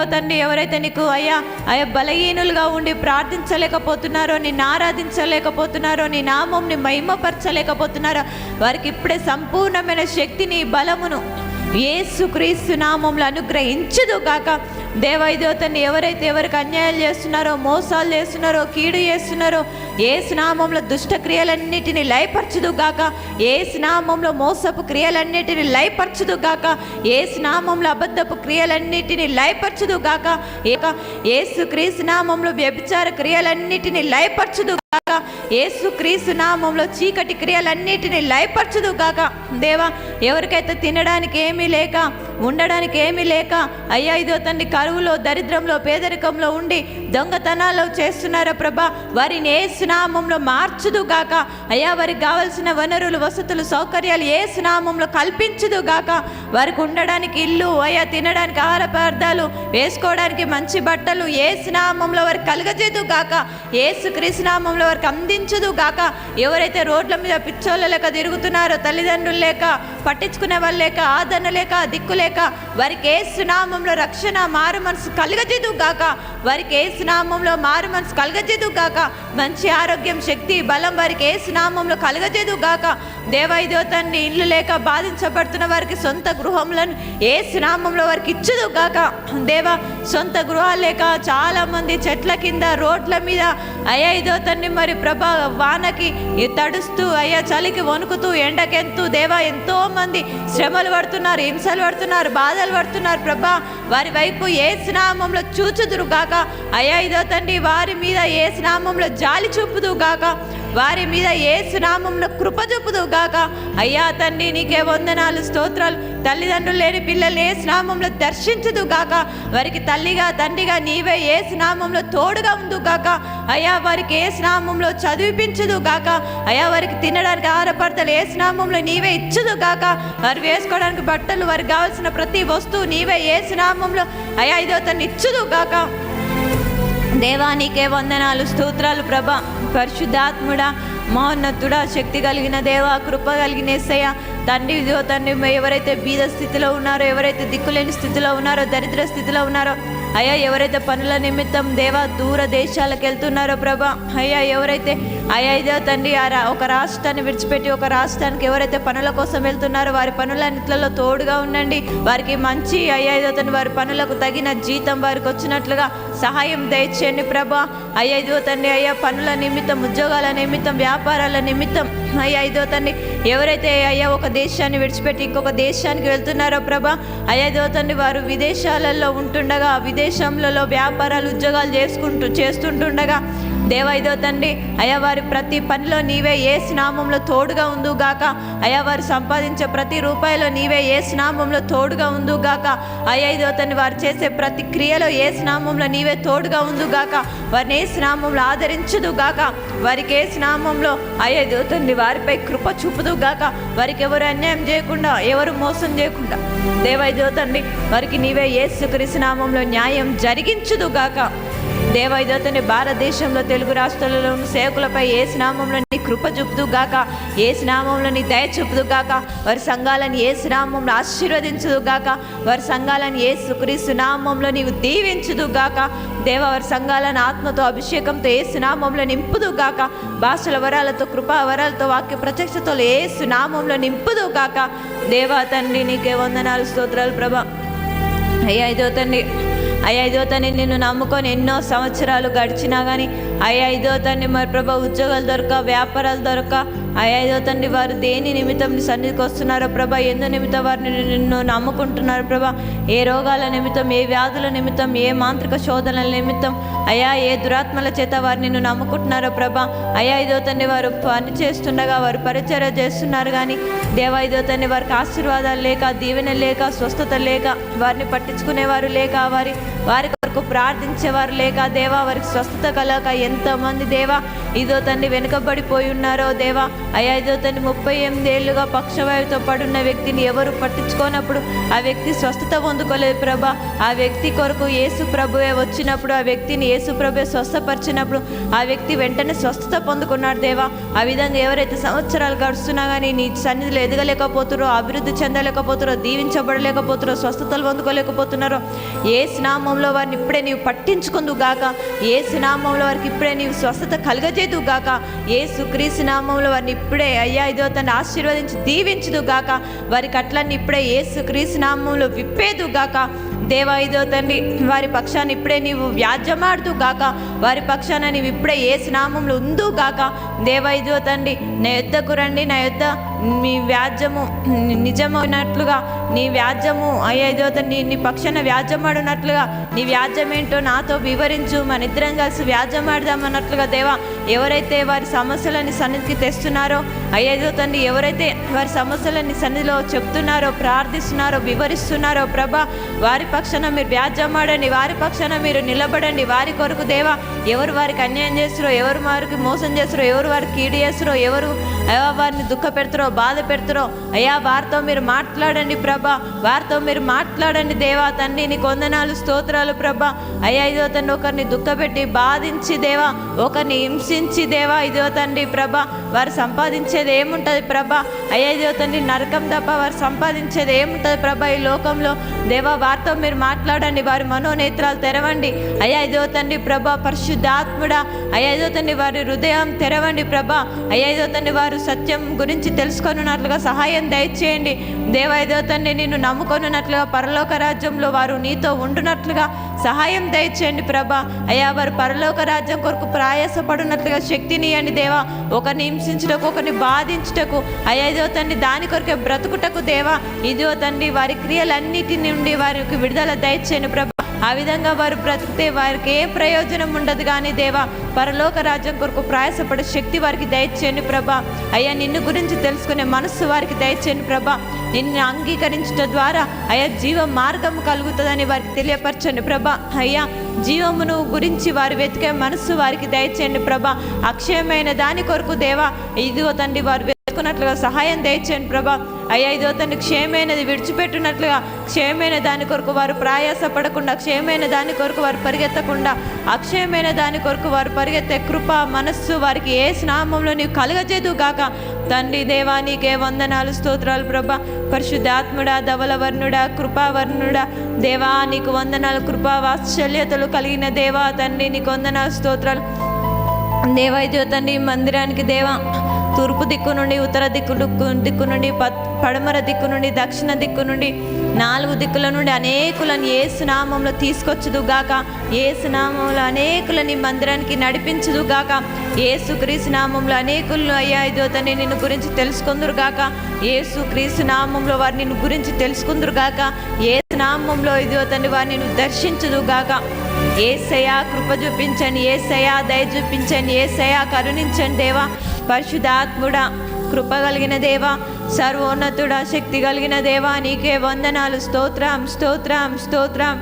ఇదిగో తండ్రి ఎవరైతే నీకు అయ్యా అయ్యా బలహీనులుగా ఉండి ప్రార్థించలేకపోతున్నారో నిన్ను ఆరాధించలేకపోతున్నారో నీ నామంని మహిమపరచలేకపోతున్నారో వారికి ఇప్పుడే సంపూర్ణమైన శక్తిని బలమును ఏసు క్రీస్తు నామంలో అనుగ్రహించదు కాక దేవైదేవతని ఎవరైతే ఎవరికి అన్యాయాలు చేస్తున్నారో మోసాలు చేస్తున్నారో కీడు చేస్తున్నారో ఏ స్నామంలో దుష్ట క్రియలన్నిటిని గాక. ఏ స్నామంలో మోసపు క్రియలన్నిటిని లయపరచుదు గాక. ఏ స్నామంలో అబద్ధపు క్రియలన్నిటిని లయపరచుదు గాక. ఏక ఏసు క్రీస్తు నామంలో వ్యభిచార క్రియలన్నిటిని లయపరచుదు గాక. ఏసు క్రీస్తు నామంలో చీకటి క్రియలన్నిటిని లయపరచుదు గాక. దేవా ఎవరికైతే తినడానికి ఏమీ లేక ఉండడానికి ఏమీ లేక అయ్యా ఇదో తండ్రి కరువులో దరిద్రంలో పేదరికంలో ఉండి దొంగతనాలు చేస్తున్నారో ప్రభా? వారిని ఏ సునామంలో మార్చుదు గాక. అయ్యా వారికి కావలసిన వనరులు వసతులు సౌకర్యాలు ఏ సునామంలో కల్పించుదు గాక. వారికి ఉండడానికి ఇల్లు అయ్యా తినడానికి ఆహార పదార్థాలు వేసుకోవడానికి మంచి బట్టలు ఏ సునామంలో వారికి కలగజేదు గాక. ఏసు క్రీస్తునామంలో వారికి అందించదు గాక. ఎవరైతే రోడ్ల మీద పిచ్చోళ్ళ లేక తిరుగుతున్నారో తల్లిదండ్రులు లేక పట్టించుకునే వాళ్ళు లేక ఆదరణ లేక దిక్కు లేక వారికి ఏ సునామంలో రక్షణ మార్ మారు మనసు కలగజేదు గాక. వారికి ఏ సునామంలో మారు మనసు కలగజేదు గాక. మంచి ఆరోగ్యం శక్తి బలం వారికి ఏ సునామంలో కలగజేదు గాక. దేవాయిదో తండ్రి ఇల్లు లేక బాధించబడుతున్న వారికి సొంత గృహములను ఏ సునామంలో వారికి ఇచ్చదు గాక. దేవా సొంత గృహాలు లేక చాలా మంది చెట్ల కింద రోడ్ల మీద అయ్యా ఇదో తండ్రి మరి ప్రభా వానకి తడుస్తూ అయ్యా చలికి వణుకుతూ ఎండకెంతూ దేవా ఎంతో మంది శ్రమలు పడుతున్నారు హింసలు పడుతున్నారు బాధలు పడుతున్నారు ప్రభా. వారి వైపు ఏ స్నామంలో చూచుదురుగాక. అయ్యా ఇదో తండ్రి వారి మీద ఏ స్నామంలో జాలి చూపుదుగాక వారి మీద ఏ సునామంలో కృప చూపుదు గాక. అయ్యా తండ్రి నీకే వందనాలు స్తోత్రాలు. తల్లిదండ్రులు లేని పిల్లలు ఏ స్నామంలో దర్శించదు గాక. వారికి తల్లిగా తండ్రిగా నీవే ఏ స్నామంలో తోడుగా ఉందు గాక. అయ్యా వారికి ఏ స్నామంలో చదివిపించదు గాక. అయ్యా వారికి తినడానికి ఆహారపడతలు ఏ స్నామంలో నీవే ఇచ్చదు గాక. వారు వేసుకోవడానికి బట్టలు వారికి కావాల్సిన ప్రతి వస్తువు నీవే ఏ స్నామంలో అయ్యా ఇదో తను ఇచ్చదు గాక. దేవానికే వందనాలు స్తోత్రాలు ప్రభా. పరిశుద్ధాత్ముడా మహోన్నతుడా శక్తి కలిగిన దేవా కృప కలిగిన ఎస్సయ్య తండ్రి ఇదిగో తండ్రి ఎవరైతే బీద స్థితిలో ఉన్నారో ఎవరైతే దిక్కులేని స్థితిలో ఉన్నారో దరిద్ర స్థితిలో ఉన్నారో అయ్యా ఎవరైతే పనుల నిమిత్తం దేవా దూర దేశాలకు వెళ్తున్నారో ప్రభా అయ్యా ఎవరైతే అయ్యా ఇదో తండ్రి ఆ రా- ఒక రాష్ట్రాన్ని విడిచిపెట్టి ఒక రాష్ట్రానికి ఎవరైతే పనుల కోసం వెళ్తున్నారో వారి పనులన్నిట్లలో తోడుగా ఉండండి. వారికి మంచి అయ్యా ఇదో తండ్రి వారి పనులకు తగిన జీతం వారికి వచ్చినట్లుగా సహాయం దయచేయండి ప్రభా. అయ్యా ఇదో తండ్రి అయ్యా పనుల నిమిత్తం ఉద్యోగాల నిమిత్తం వ్యాపారాల నిమిత్తం అయ్యా ఇదో తండ్రి ఎవరైతే అయ్యా ఒక దేశాన్ని విడిచిపెట్టి ఇంకొక దేశానికి వెళ్తున్నారో ప్రభా అయ్యా ఇదో తండ్రి వారు విదేశాలలో ఉంటుండగా విదేశంలో వ్యాపారాలు ఉద్యోగాలు చేసుకుంటూ చేస్తుంటుండగా దేవైదో తండ్రి అయ్యా వారి ప్రతి పనిలో నీవే ఏ స్నామంలో తోడుగా ఉందు గాక. అయ్యా వారు సంపాదించే ప్రతి రూపాయలో నీవే ఏ స్నామంలో తోడుగా ఉందు గాక. అయ్యా తండ్రి వారు చేసే ప్రతి క్రియలో ఏ స్నామంలో నీవే తోడుగా ఉందు గాక. వారిని ఏ స్నామంలో ఆదరించదు గాక. వారికి ఏ స్నామంలో అయ్యా తండ్రి వారిపై కృప చూపుదు గాక. వారికి ఎవరు అన్యాయం చేయకుండా ఎవరు మోసం చేయకుండా. దేవైదో తండ్రి వారికి నీవే ఏ నామంలో న్యాయం జరిగించుదు గాక. దేవైదతని భారతదేశంలో తెలుగు రాష్ట్రాలలో ఉన్న సేవకులపై ఏ స్నామంలో నీ కృప చూపుదు గాక. ఏ స్నామంలో నీ దయ చూపుదు గాక. వారి సంఘాలను ఏ స్నామంలో ఆశీర్వదించదు గాక. వారి సంఘాలను ఏ సుక్రీస్తు నామంలో నీవు దీవించుదు గాక. దేవ వారి సంఘాలను ఆత్మతో అభిషేకంతో ఏ సునామంలో నింపుదు గాక. భాషల వరాలతో కృపా వరాలతో వాక్య ప్రత్యక్షతో ఏ సునామంలో నింపుదు గాక. దేవా తండ్రి నీకే వందనాలు స్తోత్రాలు ప్రభా. అయ్యా ఇదో తండ్రి అయ్యా ఇదో తండ్రి నిన్ను నమ్ముకొని ఎన్నో సంవత్సరాలు గడిచినా కానీ అయ్యా ఐదో తండ్రి మరి ప్రభా ఉద్యోగాలు దొరక వ్యాపారాలు దొరక. అయ్యా ఐదో తండ్రి వారు దేని నిమిత్తం నీ సన్నిధికి వస్తున్నారో ప్రభా ఎందు నిమిత్తం వారిని నిన్ను నమ్ముకుంటున్నారు ప్రభా. ఏ రోగాల నిమిత్తం ఏ వ్యాధుల నిమిత్తం ఏ మాంత్రిక శోధనల నిమిత్తం అయ్యా ఏ దురాత్మల చేత వారు నిన్ను నమ్ముకుంటున్నారో ప్రభా. అయ్యా ఐదో తండ్రి వారు పని చేస్తుండగా వారు పరిచర్య చేస్తున్నారు కానీ దేవా ఐదో తండ్రి వారికి ఆశీర్వాదాలు లేక దీవెన లేక స్వస్థత లేక వారిని పట్టించుకునేవారు లేక వారి వారి కొరకు ప్రార్థించేవారు లేక దేవా వారికి స్వస్థత కలక ఎంతమంది దేవా ఇదో తండ్రి వెనుకబడిపోయి ఉన్నారో దేవా అయ్యా ఇదో తండ్రి ముప్పై ఎనిమిది ఏళ్ళుగా పక్షవాయువుతో పడున్న వ్యక్తిని ఎవరు పట్టించుకోనప్పుడు ఆ వ్యక్తి స్వస్థత పొందుకోలేదు ప్రభా. ఆ వ్యక్తి కొరకు యేసు ప్రభువే వచ్చినప్పుడు ఆ వ్యక్తిని యేసు ప్రభువే స్వస్థపరిచినప్పుడు ఆ వ్యక్తి వెంటనే స్వస్థత పొందుకున్నాడు దేవా. ఆ విధంగా ఎవరైతే సంవత్సరాలు గడుస్తున్నా కానీ నీ సన్నిధిలో ఎదగలేకపోతున్నారో అభివృద్ధి చెందలేకపోతున్నారో దీవించబడలేకపోతున్నారో స్వస్థతలు పొందుకోలేకపోతున్నారో ఏ స్నామంలో వారిని ఇప్పుడే నీవు పట్టించుకుందుగాక ఏ స్నామంలో వారికి ఇప్పుడే నీవు స్వస్థత కలుగజేదు గాక. ఏ సుక్రీసు నామంలో వారిని ఇప్పుడే అయ్యా ఇదో తను ఆశీర్వదించి దీవించదు గాక వారికి కట్లన్నీ ఇప్పుడే ఏ సుక్రీసు నామంలో విప్పేదు గాక దేవా తండ్రి వారి పక్షాన్ని ఇప్పుడే నీవు వ్యాజ్యమాడుతూ గాక వారి పక్షాన నీవు ఇప్పుడే ఏ స్నామంలో ఉందూ గాక. దేవా ఇదో తండ్రి నా యొద్దకు రండి నా యొద్ద మీ వ్యాజ్యము నిజమైనట్లుగా నీ వ్యాజ్యము అయ్యేదో ఇదో తండ్రి నీ పక్షాన వ్యాజ్యమాడినట్లుగా నీ వ్యాజ్యం ఏంటో నాతో వివరించు మన ఇద్దరం కలిసి వ్యాజ్యమాడదామన్నట్లుగా దేవా ఎవరైతే వారి సమస్యలని సన్నిధికి తెస్తున్నారో అయ్యేదో తండ్రి ఎవరైతే వారి సమస్యలని సన్నిధిలో చెప్తున్నారో ప్రార్థిస్తున్నారో వివరిస్తున్నారో ప్రభా వారి పక్షాన మీరు వ్యాజ్యమాడండి వారి పక్షాన మీరు నిలబడండి. వారి కొరకు దేవా ఎవరు వారికి అన్యాయం చేస్తారో ఎవరు వారికి మోసం చేస్తారో ఎవరు వారికి కీడు చేస్తారో ఎవరు అయ్యా వారిని దుఃఖ పెడతారో బాధ పెడతారో అయ్యా వారితో మీరు మాట్లాడండి ప్రభా వారితో మీరు మాట్లాడండి దేవా తండ్రి నీ కొందనాలు స్తోత్రాలు ప్రభా. అయ్యా ఇదో తండ్రి ఒకరిని దుఃఖపెట్టి బాధించి దేవా ఒకరిని హింసించి దేవా ఇదో తండ్రి ప్రభా వారు సంపాదించేది ఏముంటుంది ప్రభా? అయ్యా ఇదో తండ్రి నరకం తప్ప వారు సంపాదించేది ఏముంటుంది ప్రభా ఈ లోకంలో? దేవా వారితో మీరు మాట్లాడండి వారి మనోనేత్రాలు తెరవండి. అయ్యా ఇదో తండ్రి ప్రభా పరిశుద్ధాత్ముడా. అయ్యా ఇదో తండ్రి వారి హృదయం తెరవండి ప్రభా. అయ్యా ఇదో తండ్రి వారు సత్యం గురించి తెలుసుకొనున్నట్లుగా సహాయం దయచేయండి. దేవా ఇదో తండ్రి నిన్ను నమ్ముకొనున్నట్లుగా పరలోక రాజ్యంలో వారు నీతో ఉండునట్లుగా సహాయం దయచేయండి ప్రభా. అయ్యా వారు పరలోక రాజ్యం కొరకు ప్రయాసపడినట్లుగా శక్తినియండి దేవా. ఒకరిని హింసించుటకు ఒకరిని బాధించుటకు. అయ్యా ఇదో తండ్రి దాని కొరకే బ్రతుకుటకు దేవా. ఇదో తండ్రి వారి క్రియలన్నిటి నుండి వారికి విడుదల దయచేయను ప్రభా. ఆ విధంగా వారు బ్రతికితే వారికి ఏ ప్రయోజనం ఉండదు కానీ దేవా పరలోక రాజ్యం కొరకు ప్రయాసపడే శక్తి వారికి దయచేయండి ప్రభా. అయ్యా నిన్ను గురించి తెలుసుకునే మనస్సు వారికి దయచేయండి ప్రభా. నిన్ను అంగీకరించడం ద్వారా అయ్యా జీవ మార్గం కలుగుతుందని వారికి తెలియపరచండి ప్రభా. అయ్యా జీవమును గురించి వారు వెతికే మనస్సు వారికి దయచేయండి ప్రభా. అక్షయమైన దాని కొరకు దేవా ఇదిగో తండ్రి వారు వెతుకున్నట్లుగా సహాయం దయచేయండి ప్రభా. అయ్యా ఇదో తను క్షేమైనది విడిచిపెట్టినట్లుగా క్షేమైన దాని కొరకు వారు ప్రయాస పడకుండా క్షేమైన దాని కొరకు వారు పరిగెత్తకుండా అక్షయమైన దాని కొరకు వారు పరిగెత్తే కృప మనస్సు వారికి ఏ స్నామంలో నీవు కలగజేదు గాక. తండ్రి దేవా నీకే వందనాలు స్తోత్రాలు ప్రభ. పరిశుద్ధాత్ముడా ధవలవర్ణుడా కృపావర్ణుడా దేవా నీకు వందనాలు కృపా వాత్సల్యతలు కలిగిన దేవా తండ్రి నీకు వందనాలు స్తోత్రాలు. దేవా తండ్రి మందిరానికి దేవా. తూర్పు దిక్కు నుండి ఉత్తర దిక్కు దిక్కు- దిక్కు నుండి ప- పడమర దిక్కు నుండి దక్షిణ దిక్కు నుండి నాలుగు దిక్కుల నుండి అనేకులను ఏ సునామంలో తీసుకొచ్చుదు గాక. ఏ సునామంలో అనేకులని మందిరానికి నడిపించుదు గాక. ఏ సుక్రీసు నామంలో అనేకులను అయ్యా ఇదో తండ్రి నిన్ను గురించి తెలుసుకుందరు గాక. ఏ నామంలో వారు నిన్ను గురించి తెలుసుకుందరు గాక. ఏ నామంలో ఇదో తండ్రి వారిని నువ్వు దర్శించుదు గాక. ఏసయా కృప చూపించండి. ఏసయా దయ చూపించండి. ఏసయా కరుణించండి దేవా. పరిశుధాత్ముడా కృప కలిగిన దేవా సర్వోన్నతుడా శక్తి కలిగిన దేవా నీకే వందనాలు. స్తోత్రం స్తోత్రం స్తోత్రం.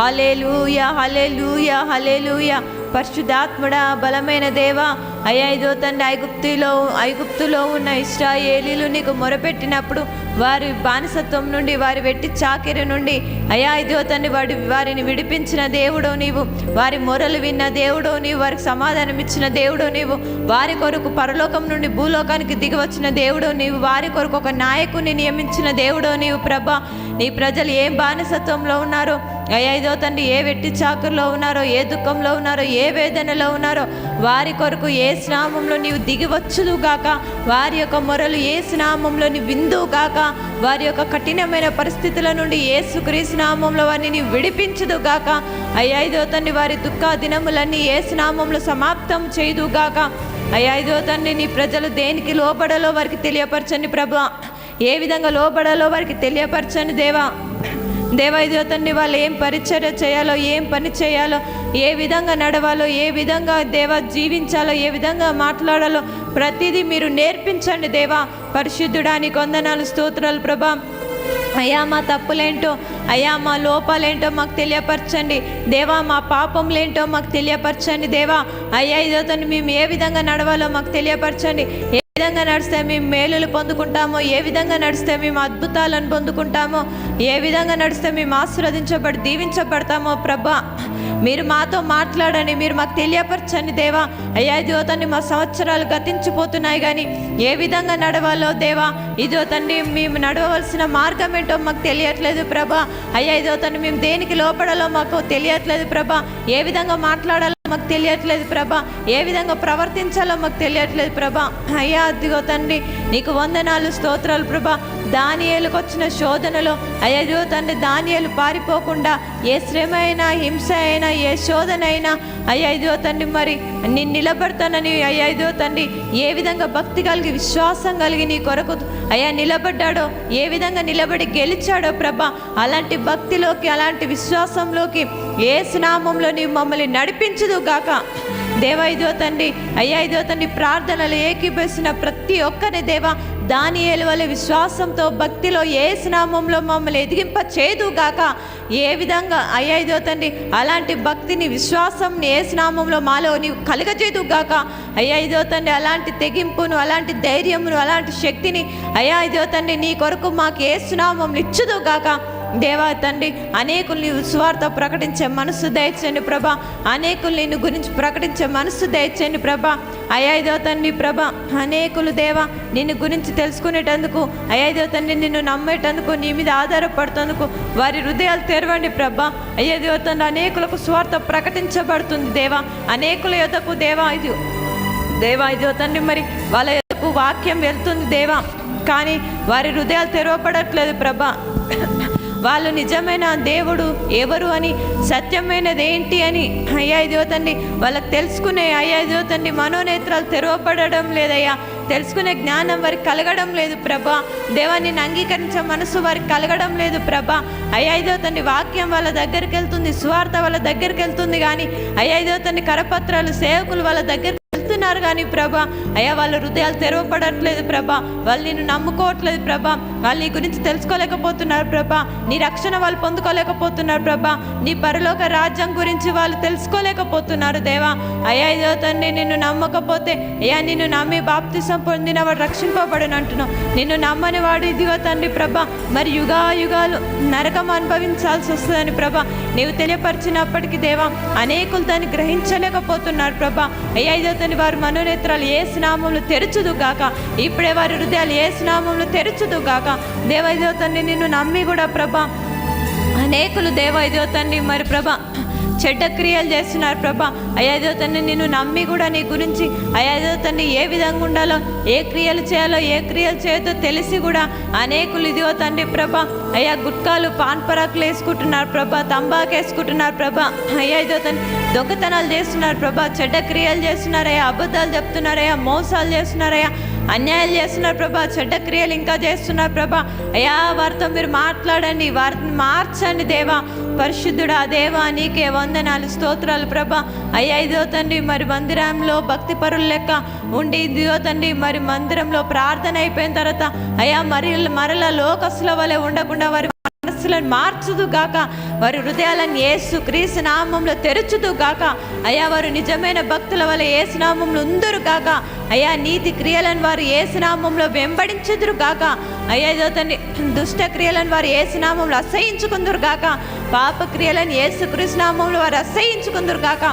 హలేలుయ హలేలుయ హలేలుయ పరిశుద్ధాత్ముడా బలమైన దేవా అయ్యా ఇదో తండ్రి ఐగుప్తులో ఐగుప్తులో ఉన్న ఇస్రాయేలీలు నీకు మొరపెట్టినప్పుడు వారి బానిసత్వం నుండి వారి వెట్టి చాకిరి నుండి అయ్యా ఇదో తండ్రి వాడి వారిని విడిపించిన దేవుడో నీవు వారి మొరలు విన్న దేవుడో నీవు వారికి సమాధానం ఇచ్చిన దేవుడో నీవు వారి కొరకు పరలోకం నుండి భూలోకానికి దిగి వచ్చిన దేవుడో నీవు వారి కొరకు ఒక నాయకుని నియమించిన దేవుడో నీవు ప్రభా. నీ ప్రజలు ఏ బానిసత్వంలో ఉన్నారో అయ్యా తండ్రి ఏ వెట్టి చాకుల్లో ఉన్నారో ఏ దుఃఖంలో ఉన్నారో ఏ వేదనలో ఉన్నారో వారి కొరకు ఏ స్నామంలో నీవు దిగివచ్చుదు గాక వారి యొక్క మొరలు ఏ స్నామంలో నీ విందు గాక వారి యొక్క కఠినమైన పరిస్థితుల నుండి ఏ నామంలో వారిని నీవు విడిపించుదు గాక అయ్యా తండ్రి వారి దుఃఖ దినములన్నీ ఏ స్నామంలో సమాప్తం చేయదు గాక అయ్యా ఇదో తండ్రి నీ ప్రజలు దేనికి లోపడలో వారికి తెలియపరచండి ప్రభా. ఏ విధంగా లోబడాలో వారికి తెలియపరచండి దేవా. దేవా ఇదిగో వాళ్ళు ఏం పరిచర్య చేయాలో ఏం పని చేయాలో ఏ విధంగా నడవాలో ఏ విధంగా దేవా జీవించాలో ఏ విధంగా మాట్లాడాలో ప్రతిదీ మీరు నేర్పించండి దేవా. పరిశుద్ధుడాని వందనాలు స్తోత్రాలు ప్రభా. అయ్యా మా తప్పులేంటో అయ్యా మా లోపాలేంటో మాకు తెలియపరచండి. దేవా మా పాపంలేంటో మాకు తెలియపరచండి దేవా. అయ్యా ఇదో మేము ఏ విధంగా నడవాలో మాకు తెలియపరచండి. విధంగా నడిస్తే మేము మేలులు పొందుకుంటామో ఏ విధంగా నడిస్తే మేము అద్భుతాలను పొందుకుంటామో ఏ విధంగా నడిస్తే మేము ఆశీర్వదించబడి దీవించబడతామో ప్రభా. మీరు మాతో మాట్లాడండి మీరు మాకు తెలియపరచండి దేవా. అయ్యా ఇదిగో తండ్రి మా సంవత్సరాలు గతించిపోతున్నాయి కానీ ఏ విధంగా నడవాలో దేవా. ఇదో తండ్రి మేము నడవవలసిన మార్గం ఏంటో మాకు తెలియట్లేదు ప్రభా. అయ్యా ఇదో తండ్రి మేము దేనికి లోపడాలో మాకు తెలియట్లేదు ప్రభా. ఏ విధంగా మాట్లాడాలో మాకు తెలియట్లేదు ప్రభా. ఏ విధంగా ప్రవర్తించాలో మాకు తెలియట్లేదు ప్రభా. అయ్యా అదిగో తండ్రి నీకు వందనాలు స్తోత్రాలు ప్రభా. దానియేలుకు వచ్చిన శోధనలో అయ్యో తండ్రి దానియేలు పారిపోకుండా ఏ శ్రమ అయినా హింస అయినా ఏ శోధన అయినా అయ్యా తండ్రి మరి నేను నిలబడతానని అయ్యో తండ్రి ఏ విధంగా భక్తి కలిగి విశ్వాసం కలిగి నీ కొరకు అయ్యా నిలబడ్డాడో ఏ విధంగా నిలబడి గెలిచాడో ప్రభా అలాంటి భక్తిలోకి అలాంటి విశ్వాసంలోకి ఏ స్నామంలో నీవు మమ్మల్ని నడిపించదు గాక. దేవ ఇదో తండ్రి అయ్యా ఇదో తండ్రి ప్రార్థనలు ఏకీపేసిన ప్రతి ఒక్కరి దేవా దాని వలె విశ్వాసంతో భక్తిలో ఏ స్నామంలో మమ్మల్ని ఎదిగింప చేయదు గాక. ఏ విధంగా అయ్యా ఇదో తండ్రి అలాంటి భక్తిని విశ్వాసంని ఏ స్నామంలో మాలో నీవు కలగజేదు గాక. అయ్యా ఇదో తండ్రి అలాంటి తెగింపును అలాంటి ధైర్యమును అలాంటి శక్తిని అయ్యా ఇదో తండ్రి నీ కొరకు మాకు ఏ స్నామం ఇచ్చుదు గాక దేవా తండ్రి అనేకుల్ని స్వార్థ ప్రకటించే మనస్సు దయచేయండి ప్రభా. అనేకులు నిన్ను గురించి ప్రకటించే మనస్సు దయచేయండి ప్రభా. అయ్యాయిదో తండ్రి ప్రభ అనేకులు దేవా నిన్ను గురించి తెలుసుకునేటందుకు అయ్యాయిదో తండ్రి నిన్ను నమ్మేటందుకు నీ మీద ఆధారపడుతందుకు వారి హృదయాలు తెరవండి ప్రభా. అయ్యేదో తండ్రి అనేకులకు స్వార్థ ప్రకటించబడుతుంది దేవా. అనేకుల యొద్దకు దేవా ఇది దేవా ఇదో తండ్రి మరి వాళ్ళ యొద్దకు వాక్యం వెళ్తుంది దేవా. కానీ వారి హృదయాలు తెరవపడట్లేదు ప్రభా. వాళ్ళు నిజమైన దేవుడు ఎవరు అని సత్యమైనది ఏంటి అని అయ్యా ఇదిగో తండ్రి వాళ్ళకి తెలుసుకునే అయ్యా ఇదిగో తండ్రి మనోనేత్రాలు తెరవపడడం లేదయ్యా. తెలుసుకునే జ్ఞానం వారికి కలగడం లేదు ప్రభా. దేవాన్ని అంగీకరించే మనసు వారికి కలగడం లేదు ప్రభా. అయ్యా తండ్రి వాక్యం వాళ్ళ దగ్గరికి వెళ్తుంది స్వార్థ వాళ్ళ దగ్గరికి వెళ్తుంది కానీ అయ్యా తండ్రి కరపత్రాలు సేవకులు వాళ్ళ దగ్గర వెళ్తున్నారు కానీ ప్రభా. అయ్యా వాళ్ళ హృదయాలు తెరవపడట్లేదు ప్రభా. వాళ్ళు నిన్ను నమ్ముకోవట్లేదు ప్రభా. వాళ్ళు నీ గురించి తెలుసుకోలేకపోతున్నారు ప్రభా. నీ రక్షణ వాళ్ళు పొందుకోలేకపోతున్నారు ప్రభా. నీ పరలోక రాజ్యం గురించి వాళ్ళు తెలుసుకోలేకపోతున్నారు దేవా. అయ్యా ఇదో తండ్రి నిన్ను నమ్మకపోతే అయ్యా నిన్ను నమ్మి బాప్తిసం పొందిన వాడు రక్షింపబడను అంటున్నావు. నిన్ను నమ్మని వాడు ఇదిగో తండ్రి ప్రభా. మరి యుగా యుగాలు నరకం అనుభవించాల్సి వస్తుందని ప్రభా. నీవు తెలియపరిచినప్పటికీ దేవా అనేకులు దాన్ని గ్రహించలేకపోతున్నారు ప్రభా. అయ్యా ఇదో తండ్రి వారి మనోనేత్రాలు ఏ స్నామంలో తెరచుదు గాక ఇప్పుడే వారి హృదయాలు ఏ స్నామంలో తెరచుదు గాక తండ్రి నిన్ను నమ్మి కూడా ప్రభా. అనేకులు దేవ తండ్రి మరి ప్రభ చెడ్డ క్రియలు చేస్తున్నారు ప్రభా. అయ్యాదో తండ్రి నిన్ను నమ్మి కూడా నీ గురించి అయ్యాదో తండ్రి ఏ విధంగా ఉండాలో ఏ క్రియలు చేయాలో ఏ క్రియలు చేయదో తెలిసి కూడా అనేకులు ఇదిగో తండ్రి ప్రభా. అయ్యా గుట్కాలు పాన్ పరాకులు వేసుకుంటున్నారు ప్రభా తంబాకు వేసుకుంటున్నారు ప్రభా. అయ్యా తండ్రి దొంగతనాలు చేస్తున్నారు ప్రభా చెడ్డ క్రియలు చేస్తున్నారయ్యా అబద్ధాలు చెప్తున్నారయ్యా మోసాలు చేస్తున్నారయ్యా అన్యాయాలు చేస్తున్నారు ప్రభా చెడ్డ క్రియలు ఇంకా చేస్తున్నారు ప్రభా. అయ్యా వారితో మీరు మాట్లాడండి వారిని మార్చండి దేవా. పరిశుద్ధుడా దేవా నీకే వందనాలు స్తోత్రాలు ప్రభా. అయ్యా ఇదో తండ్రి మరి మందిరంలో భక్తి పరుల లెక్క ఉండి ఇదిగో తండ్రి మరి మందిరంలో ప్రార్థన అయిపోయిన తర్వాత అయ్యా మరి మరల లోకస్ల వలె ఉండకుండా వారి మనసులను మార్చుదు గాక. వారి హృదయాలను ఏసు క్రీస్తు నామంలో తెరచుదు గాక. అయ్యా వారు నిజమైన భక్తుల వల్ల ఏసు నామంలో ఉందరు గాక. అయ్యా నీతి క్రియలను వారు ఏసు నామంలో వెంబడించుదురు గాక. అయ్యా ఏదో తండ్రి దుష్ట క్రియలను వారు ఏసు నామంలో అసహించుకుందరు గాక. పాప క్రియలను ఏసు క్రీస్తు వారు అసహించుకుందరు గాక.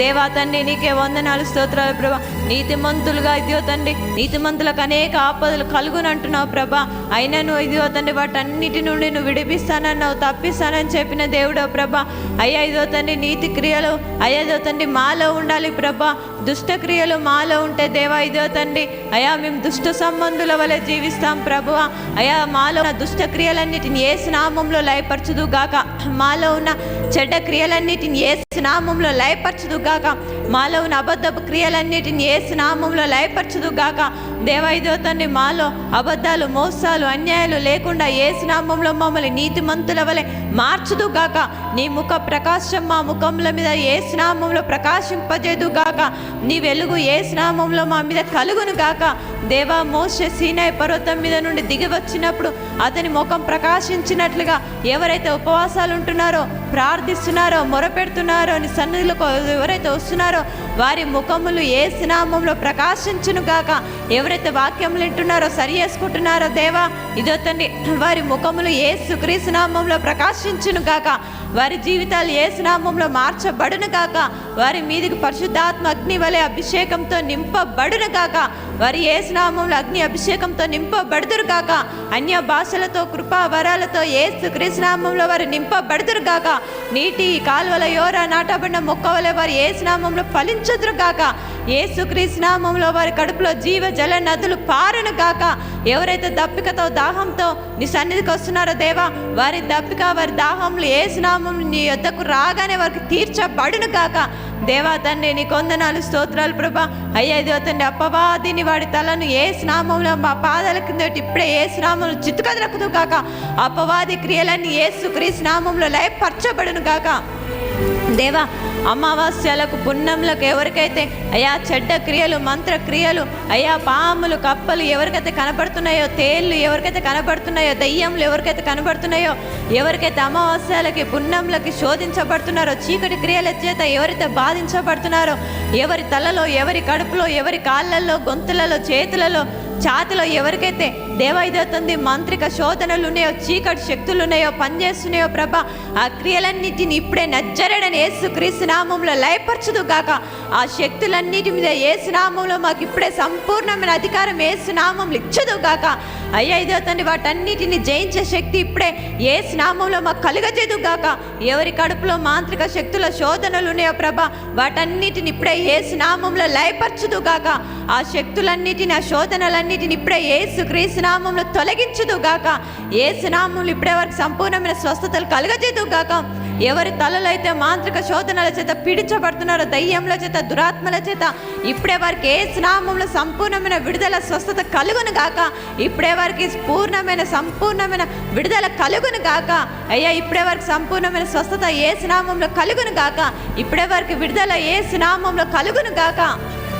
దేవా తండ్రి నీకే వందనాలు స్తోత్రాలు ప్రభా. నీతిమంతులుగా ఇదిగో తండ్రి నీతిమంతులకు అనేక ఆపదలు కలుగునంటున్నావు ప్రభా. అయినా నువ్వు ఇదిగో తండ్రి వాటన్నిటి నుండి నువ్వు విడిపిస్తానన్నావు తప్పిస్తానని చెప్పిన దేవుడో ప్రభా. అయ్యా ఇదో తండ్రి నీతి క్రియలు అయ్యా ఇదో తండ్రి మాలో ఉండాలి ప్రభా. దుష్ట క్రియలు మాలో ఉంటే దేవా ఇదో తండ్రి అయా మేము దుష్ట సంబంధుల వలె జీవిస్తాం ప్రభువా అయా మాలో ఉన్న దుష్ట క్రియలన్నిటిని ఏ స్నామంలో లయపరచుదు గాక మాలో ఉన్న చెడ్డ క్రియలన్నిటిని ఏ నామంలో లయపరచుదుగాక. మాలో ఉన్న అబద్ధపు క్రియలన్నిటిని ఏ నామంలో లయపరచుదు గాక తండ్రి మాలో అబద్ధాలు మోసాలు అన్యాయాలు లేకుండా ఏ నామంలో మమ్మల్ని నీతిమంతుల వలె మార్చుదుగాక. నీ ముఖ ప్రకాశం మా ముఖముల మీద ఏ స్నామంలో ప్రకాశింపజేదుగాక. నీ వెలుగు ఏ స్నామంలో మా మీద కలుగును గాక దేవా మోస సీనాయి పర్వతం మీద నుండి దిగి వచ్చినప్పుడు అతని ముఖం ప్రకాశించినట్లుగా ఎవరైతే ఉపవాసాలు ఉంటున్నారో ప్రార్థిస్తున్నారో మొరపెడుతున్నారో నీ సన్నిధిలో ఎవరైతే వస్తున్నారో వారి ముఖములు ఏ స్నామంలో ప్రకాశించును గాక. ఎవరైతే వాక్యములు వింటున్నారో సరి చేసుకుంటున్నారో దేవా ఇదో తండ్రి వారి ముఖములు ఏ సుక్రీసు నామంలో ప్రకాశించును గాక. వారి జీవితాలు ఏ స్నామంలో మార్చబడును గాక. వారి మీదికి పరిశుద్ధాత్మ అగ్ని వలె అభిషేకంతో నింపబడును గాక. వారి ఏ స్నామంలో అగ్ని అభిషేకంతో నింపబడుదురు కాక అన్య భాషలతో కృపా వరాలతో ఏ నామంలో వారు నింపబడుదురు కాక నీటి కాలువల యోర నాటబడిన మొక్క వలె వారి ఏ స్నామంలో ఫలించుదురు ఏసుక్రీస్తునామంలో వారి కడుపులో జీవ జల నదులు పారను గాక. ఎవరైతే దప్పికతో దాహంతో నీ సన్నిధికి వస్తున్నారో దేవా వారి దప్పిక వారి దాహంలో ఏసునామం నీ యొద్దకు రాగానే వారికి తీర్చబడును గాక. దేవా తండ్రి నీ కొందనాలు స్తోత్రాలు ప్రభా. అయ్యా ఇదిగో తండ్రి అప్పవాదిని వాడి తలను ఏ స్నామంలో మా పాదాల కింద ఇప్పుడే ఏ స్నామంలో చిత్తుకదలకుదు కాక అపవాది క్రియలన్నీ ఏసు క్రీ స్నామంలో లయపరచబడును గాక. దేవా అమావాస్యలకు పుణ్యములకు ఎవరికైతే అయా చెడ్డ క్రియలు మంత్ర క్రియలు అయా పాములు కప్పలు ఎవరికైతే కనబడుతున్నాయో తేళ్ళు ఎవరికైతే కనబడుతున్నాయో దయ్యములు ఎవరికైతే కనబడుతున్నాయో ఎవరికైతే అమావాస్యలకి పుణ్యములకి శోధించబడుతున్నారో చీకటి క్రియల చేత ఎవరైతే బాధించబడుతున్నారో ఎవరి తలలో ఎవరి కడుపులో ఎవరి కాళ్ళల్లో గొంతులలో చేతులలో ఛాతిలో ఎవరికైతే దేవైదవుతుంది మాంత్రిక శోధనలు ఉన్నాయో చీకటి శక్తులు ఉన్నాయో పనిచేస్తున్నాయో ప్రభ ఆ క్రియలన్నిటిని ఇప్పుడే నజ్జరడని ఏసు క్రీస్తునామంలో లయపరచదు గాక. ఆ శక్తులన్నిటి మీద ఏసునామంలో మాకు ఇప్పుడే సంపూర్ణమైన అధికారం ఏసునామంలో ఇచ్చదు గాక. అయ్యా ఇదో తండ్రి వాటన్నిటిని జయించే శక్తి ఇప్పుడే ఏ స్నామంలో మాకు కలుగజేదు గాక. ఎవరి కడుపులో మాంత్రిక శక్తుల శోధనలు ఉన్నాయో ప్రభ వాటన్నిటిని ఇప్పుడే ఏ స్నామంలో లయపరచుదు గాక. ఆ శక్తులన్నిటిని ఆ శోధనలన్నిటిని ఇప్పుడే ఏసు క్రీస్తు నామంలో తొలగించదు గాక. ఏ నామంలో ఇప్పుడే వారికి సంపూర్ణమైన స్వస్థతలు కలగజేదు గాక. ఎవరి తలలో అయితే మాంత్రిక శోధనల చేత పీడించబడుతున్నారో దయ్యముల చేత దురాత్మల చేత ఇప్పుడే వారికి ఏ స్నామంలో సంపూర్ణమైన విడుదల స్వస్థత కలుగును గాక. ఇప్పుడే వారికి పూర్ణమైన సంపూర్ణమైన విడుదల కలుగును గాక. అయ్యా ఇప్పుడే వారికి సంపూర్ణమైన స్వస్థత ఏ స్నామంలో కలుగును గాక. ఇప్పుడే వారికి విడుదల ఏ స్నామంలో కలుగును గాక.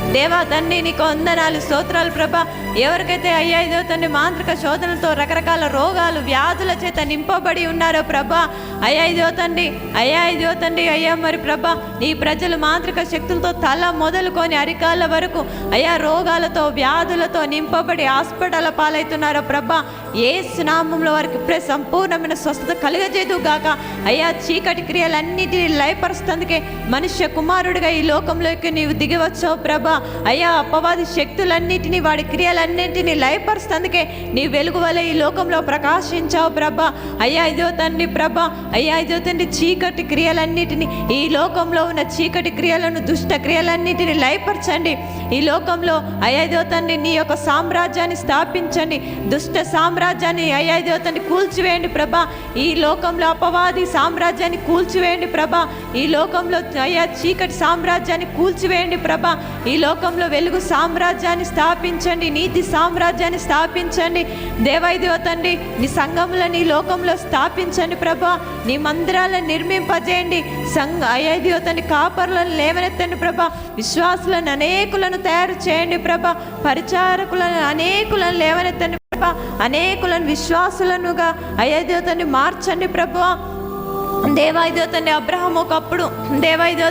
దేవా తండ్రి నీకు వందనాలు స్తోత్రాలు ప్రభా. ఎవరికైతే అయ్యాయిదో తండ్రి మాంత్రిక శోధనలతో రకరకాల రోగాలు వ్యాధుల చేత నింపబడి ఉన్నారో ప్రభా. అయ్యాయిదో తండ్రి అయ్యా తండ్రి అయ్యా మరి ప్రభా. నీ ప్రజలు మాంత్రిక శక్తులతో తల మొదలుకొని అరికాళ్ళ వరకు అయ్యా రోగాలతో వ్యాధులతో నింపబడి హాస్పిటల్ పాలవుతున్నారో ప్రభా. ఏ స్నామంలో వారికి ఇప్పుడే సంపూర్ణమైన స్వస్థత కలుగజేదు గాక. అయ్యా చీకటి క్రియలన్నిటినీ లయపరుస్తుందుకే మనుష్య కుమారుడిగా ఈ లోకంలోకి నీవు దిగివచ్చావు ప్రభా. అయ్యా అపవాది శక్తులన్నిటినీ వాడి క్రియలన్నింటినీ లయపరుస్తుందుకే నీ వెలుగు వలె ఈ లోకంలో ప్రకాశించావు ప్రభా. అయ్యా ఇదో తండ్రి ప్రభా. అయ్యా ఇదో తండ్రి చీకటి క్రియలన్నిటినీ ఈ లోకంలో ఉన్న చీకటి క్రియలను దుష్ట క్రియలన్నిటినీ లయపరచండి. ఈ లోకంలో అయ్యా ఇదో తండ్రి నీ యొక్క సామ్రాజ్యాన్ని స్థాపించండి. దుష్ట సామ్రాజ్యాన్ని అయ్యాదేవతని కూల్చివేయండి ప్రభా. ఈ లోకంలో అపవాది సామ్రాజ్యాన్ని కూల్చివేయండి ప్రభా. ఈ లోకంలో అయ్యా చీకటి సామ్రాజ్యాన్ని కూల్చివేయండి ప్రభా. ఈ లోకంలో వెలుగు సామ్రాజ్యాన్ని స్థాపించండి నీతి సామ్రాజ్యాన్ని స్థాపించండి. దేవైదేవ తండ్రి నీ సంఘములను నీ లోకంలో స్థాపించండి ప్రభా. నీ మందిరాలను నిర్మింపజేయండి. సంఘ అయ్యా తండ్రి కాపరులను లేవనెత్తండి ప్రభా. విశ్వాసులను అనేకులను తయారు చేయండి ప్రభా. పరిచారకులను అనేకులను లేవనెత్తండి అనేకులను విశ్వాసులనుగా అయ్యా మార్చండి ప్రభువ. దేవాయిదో అబ్రహం ఒకప్పుడు దేవాయిదో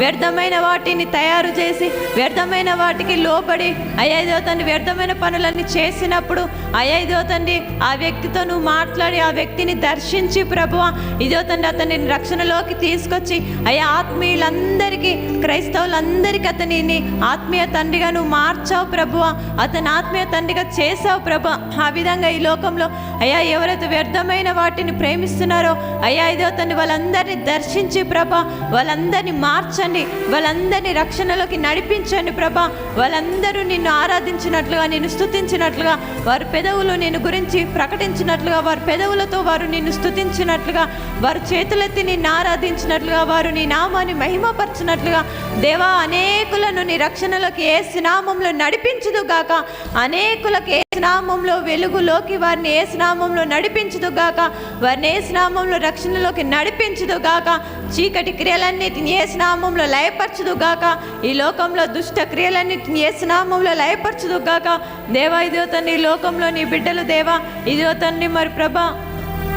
వ్యర్థమైన వాటిని తయారు చేసి వ్యర్థమైన వాటికి లోబడి అయ్యైదో తండ్రి వ్యర్థమైన పనులన్నీ చేసినప్పుడు అయ్యైదో తండ్రి ఆ వ్యక్తితో నువ్వు మాట్లాడి ఆ వ్యక్తిని దర్శించి ప్రభువ. ఇదో తండ్రి అతన్ని రక్షణలోకి తీసుకొచ్చి అయ్యా ఆత్మీయులందరికీ క్రైస్తవులందరికీ అతనిని ఆత్మీయ తండ్రిగా నువ్వు మార్చావు ప్రభువ. అతని ఆత్మీయ తండ్రిగా చేసావు ప్రభు ఆ విధంగా ఈ లోకంలో అయ్యా ఎవరైతే వ్యర్థమైన వాటిని ప్రేమిస్తున్నారో అయ్యా ఇదో తండ్రి వాళ్ళందరినీ దర్శించి ప్రభ వాళ్ళందరినీ మార్చండి. వాళ్ళందరినీ రక్షణలోకి నడిపించండి ప్రభా. వాళ్ళందరూ నిన్ను ఆరాధించినట్లుగా నిన్ను స్తుతించినట్లుగా వారి పెదవులు నేను గురించి ప్రకటించినట్లుగా వారి పెదవులతో వారు నిన్ను స్తుతించినట్లుగా వారు చేతులెత్తి నిన్ను ఆరాధించినట్లుగా వారు నీ నామాన్ని మహిమపరచినట్లుగా. దేవా అనేక అనేకులను నీ రక్షణలోకి ఏ నామంలో నడిపించుదు గాక. అనేకులకు ఏ నామంలో వెలుగులోకి వారిని ఏ స్నామంలో నడిపించుదుగాక వారిని ఏ నామంలో రక్షణలోకి నడిపించుదు గాక. చీకటి క్రియలన్నిటిని ఏ స్నామంలో లయపరచుదు గాక. ఈ లోకంలో దుష్ట క్రియలన్నిటిని ఏ స్నామంలో లయపరచుదు గాక. దేవా ఇదిగో తండ్రి లోకంలో నీ బిడ్డలు దేవా. ఇదిగో తండ్రి మరి ప్రభా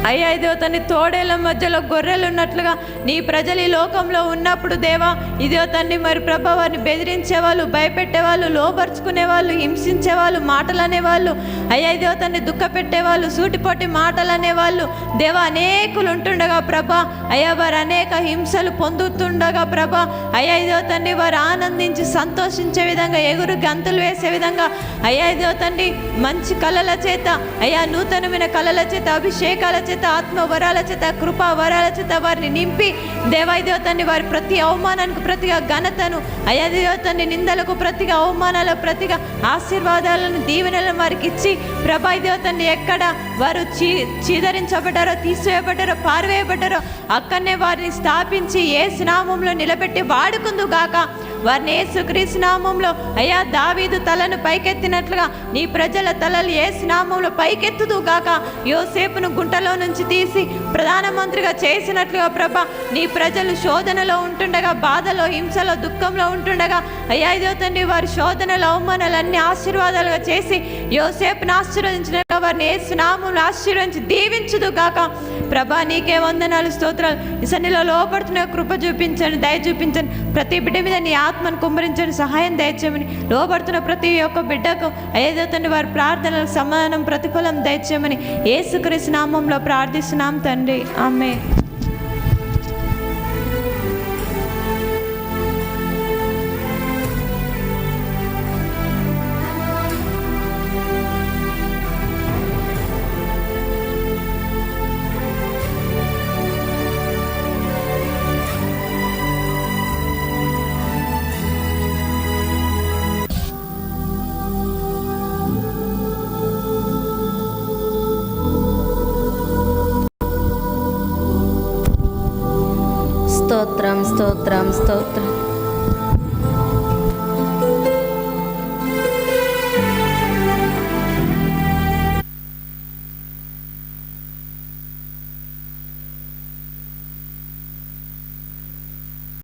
అయ్యా ఇదిగో తండ్రి తోడేల మధ్యలో గొర్రెలు ఉన్నట్లుగా నీ ప్రజలు ఈ లోకంలో ఉన్నప్పుడు దేవా ఇదిగో తండ్రి మరి ప్రభా వారిని బెదిరించేవాళ్ళు భయపెట్టేవాళ్ళు లోపరుచుకునేవాళ్ళు హింసించేవాళ్ళు మాటలు అనేవాళ్ళు అయ్యా ఇదిగో తండ్రి దుఃఖ పెట్టేవాళ్ళు సూటిపోటి మాటలు అనేవాళ్ళు దేవా అనేకులు ఉంటుండగా ప్రభా అయ్యా వారు అనేక హింసలు పొందుతుండగా ప్రభా అయ్యా ఇదిగో తండ్రి వారు ఆనందించి సంతోషించే విధంగా ఎగురు గంతులు వేసే విధంగా అయ్యా ఇదిగో తండ్రి మంచి కళల చేత అయ్యా నూతనమైన కళల చేత అభిషేకాల చేత ఆత్మ వరాల చేత కృపా వరాల చేత వారిని నింపి దేవాయిదేవ వారి ప్రతి అవమానానికి ప్రతిగా ఘనతను అయ్యా నిందలకు ప్రతిగా అవమానాల ప్రతిగా ఆశీర్వాదాలను దీవెనలను వారికి ఇచ్చి ప్రభాయిదేవ తండ్రి ఎక్కడ వారు చీ చీదరించబడ్డారో తీసివేయబడ్డారో పారవేయబడ్డారో అక్కడనే వారిని స్థాపించి ఏ స్నామంలో నిలబెట్టి వాడుకుందు గాక వారిని యేసుక్రీస్తు నామంలో అయ్యా దావీదు తలను పైకెత్తినట్లుగా నీ ప్రజల తలలు ఏ నామంలో పైకెత్తుదు గాక. యోసేపును గుంటలో నుంచి తీసి ప్రధానమంత్రిగా చేసినట్లుగా ప్రభ నీ ప్రజలు శోధనలో ఉంటుండగా బాధలో హింసలో దుఃఖంలో ఉంటుండగా అయ్యా ఇదో తండ్రి వారి శోధనలు అవమానాలన్నీ ఆశీర్వాదాలుగా చేసి యోసేపును ఆశీర్వదించినట్లుగా వారిని ఏ నామంలో ఆశీర్వదించి దీవించుదు గాక ప్రభా నీకే వందనాలు స్తోత్రాలు. ఈ సన్నిలో లోపడుతున్న కృప చూపించండి దయ చూపించండి. ప్రతి బిడ్డ మీద నీ ఆత్మను కుమ్మరించండి సహాయం దయచేయమని. లోపడుతున్న ప్రతి ఒక్క బిడ్డకు ఏదో తండ్రి వారి ప్రార్థనలకు సమాధానం ప్రతిఫలం దయచేయమని. యేసుక్రీస్తు నామంలో ప్రార్థిస్తున్నాం తండ్రి. ఆమె స్తోత్రం స్తోత్రం.